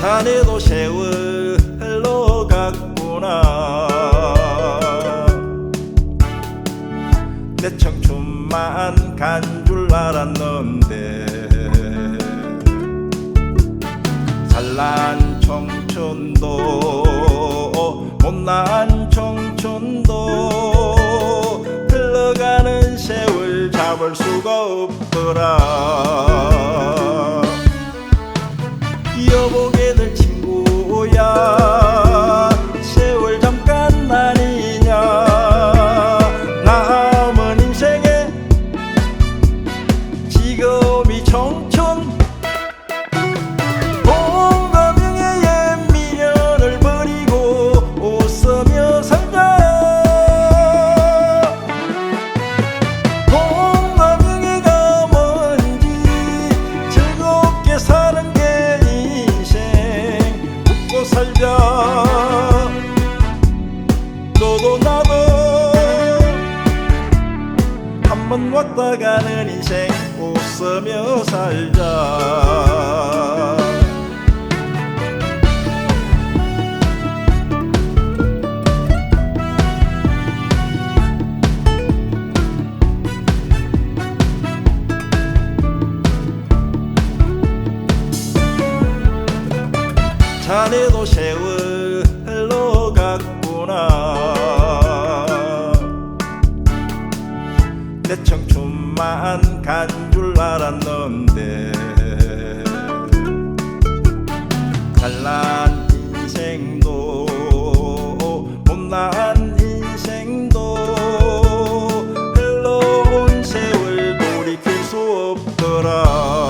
자네도 세월로 갔구나. 내 청춘만 간 줄 알았는데 잘난 청춘도 못난 청춘도 흘러가는 세월 잡을 수가 없더라 여보게 될 친구야 한번 왔다 가는 인생 웃으며 살자. 자네도 세월 청춘만 간줄 알았는데. 잘난 인생도 못난 인생도 흘러온 세월 돌이킬 수 없더라